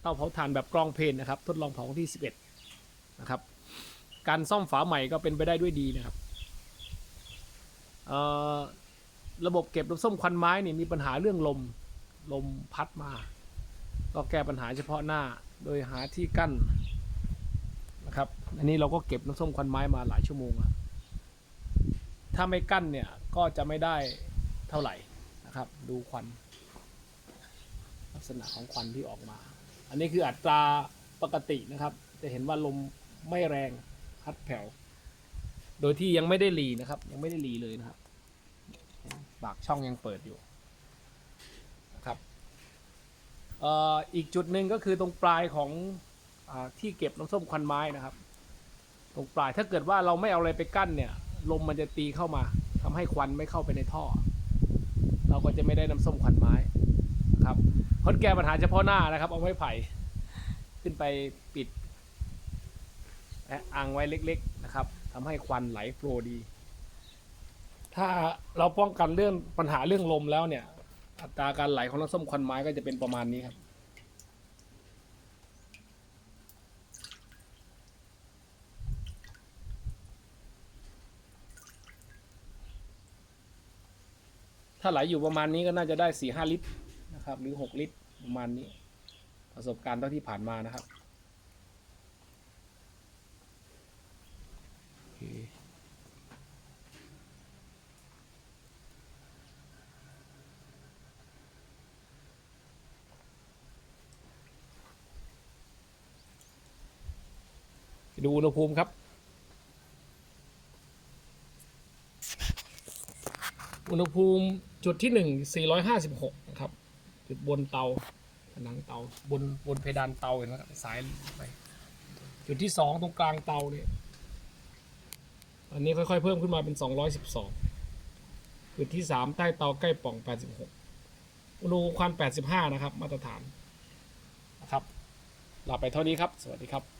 เตาเผาถ่านแบบกรองเพนนะครับ ทดลองเผาที่ 11 นะครับ การซ่อมฝาใหม่ก็เป็นไปได้ด้วยดีนะครับระบบเก็บน้ำส้มควันไม้เนี่ยมีปัญหาเรื่องลมลมพัดมา ก็แก้ปัญหาเฉพาะหน้าโดยหาที่กั้นนะครับ อันนี้เราก็เก็บน้ำส้มควันไม้มาหลายชั่วโมงแล้วถ้าไม่กั้นเนี่ยก็จะไม่ได้เท่าไหร่นะครับ ดูควันลักษณะของควันที่ออกมา อันนี้คืออัตราปกตินะครับ จะเห็นว่าลมไม่แรงพัดแผ่ว โดยที่ยังไม่ได้รีนะครับ ยังไม่ได้รีเลยนะครับ ปากช่องยังเปิดอยู่นะครับอีกจุดหนึ่งก็คือตรงปลายของอที่เก็บน้ำส้มควันไม้นะครับ ตรงปลายถ้าเกิดว่าเราไม่เอาอะไรไปกั้นเนี่ย ลมมันจะตีเข้ามาทำให้ควันไม่เข้าไปในท่อ เราก็จะไม่ได้น้ำส้มควันไม้นะครับ ทดแก้ปัญหาเฉพาะหน้านะครับ เอาไม้ไผ่ขึ้นไปปิดและอ่างไว้เล็ก ๆ นะครับทำให้ควันไหลโฟลดี ถ้าเราป้องกันเรื่องปัญหาเรื่องลมแล้วเนี่ย อัตราการไหลของน้ำส้มควันไม้ก็จะเป็นประมาณนี้ครับถ้าไหลอยู่ประมาณนี้ก็น่าจะได้สี่ห้าลิตร นะครับ หรือหกลิตรประมาณนี้ ประสบการณ์เท่าที่ผ่านมานะครับดูอุณหภูมิครับ อุณหภูมิจุดที่หนึ่ง456นะครับ จุดบนเตาผนังเตาบนบนเพดานเตาเห็นไหมครับสายไปจุดที่สองตรงกลางเตาเนี่ยอันนี้ค่อยๆเพิ่มขึ้นมาเป็น212จุดที่สามใต้เตาใกล้ปล่อง86อุณหภูมิควัน85นะครับ มาตรฐานนะครับลาไปเท่านี้ครับ สวัสดีครับ